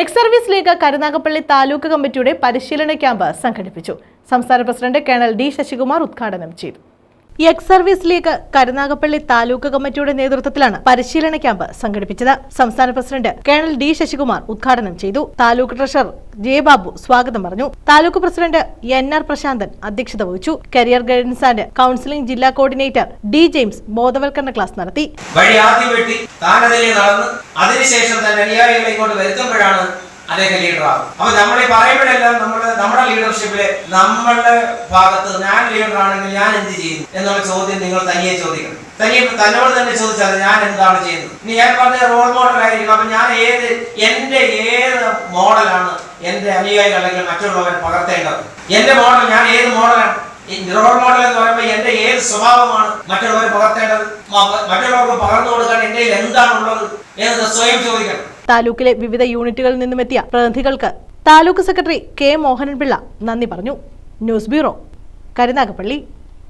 Ex service league Karunagappally taluk കമ്മിറ്റിയുടെ പരിശീലന camp സംഘടിപ്പിച്ചു. സംസ്ഥാന പ്രസിഡന്റ് കേണൽ ഡി ശശികുമാർ ഉദ്ഘാടനം ചെയ്തു. Ex service league Karunagappally taluk കമ്മിറ്റിയുടെ നേതൃത്വത്തിലാണ് പരിശീലന ക്യാമ്പ് സംഘടിപ്പിച്ചത്. സംസ്ഥാന പ്രസിഡന്റ് കേണൽ ഡി ശശികുമാർ ഉദ്ഘാടനം ചെയ്തു. താലൂക്ക് ട്രഷറർ ജെ ബാബു സ്വാഗതം പറഞ്ഞു. Taluk president N R Prashanthan അധ്യക്ഷത വഹിച്ചു. കരിയർ ഗൈഡൻസ് ആൻഡ് കൗൺസിലിംഗ് ജില്ലാ കോർഡിനേറ്റർ ഡി ജെയിംസ് ബോധവൽക്കരണ ക്ലാസ് നടത്തി. അതിനുശേഷം തന്നെ അദ്ദേഹം ലീഡറാകും അപ്പൊ നമ്മൾ ഈ പറയുമ്പോഴെല്ലാം നമ്മൾ നമ്മുടെ ലീഡർഷിപ്പിൽ നമ്മളുടെ ഭാഗത്ത് ഞാൻ ലീഡറാണെങ്കിൽ ഞാൻ എന്ത് ചെയ്യുന്നു എന്നുള്ള ചോദ്യം നിങ്ങൾ തനിയെ ചോദിക്കണം. തനിയെ തന്നോട് തന്നെ ചോദിച്ചാൽ ഞാൻ എന്താണ് ചെയ്യുന്നത്? ഇനി ഞാൻ പറഞ്ഞ റോൾ മോഡൽ ആയിരിക്കും അപ്പൊ ഞാൻ ഏത് എന്റെ ഏത് മോഡലാണ് എന്റെ അനുയായികൾ അല്ലെങ്കിൽ മറ്റുള്ളവർ പകർത്തേണ്ടത്? എന്റെ മോഡൽ ഞാൻ ഏത് മോഡലാണ്? റോൾ മോഡൽ എന്ന് പറയുമ്പോൾ എന്റെ ഏത് സ്വഭാവമാണ് മറ്റുള്ളവർ പകർത്തേണ്ടത്? മറ്റുള്ളവർക്ക് പകർന്നു കൊടുക്കാൻ എന്റെ എന്താണ് എന്താണുള്ളത് എന്ന് സ്വയം ചോദിക്കണം. താലൂക്കിലെ വിവിധ യൂണിറ്റുകളിൽ നിന്നുമെത്തിയ പ്രതിനിധികൾക്ക് താലൂക്ക് സെക്രട്ടറി കെ മോഹനൻപിള്ള നന്ദി പറഞ്ഞു. News bureau Karunagappally.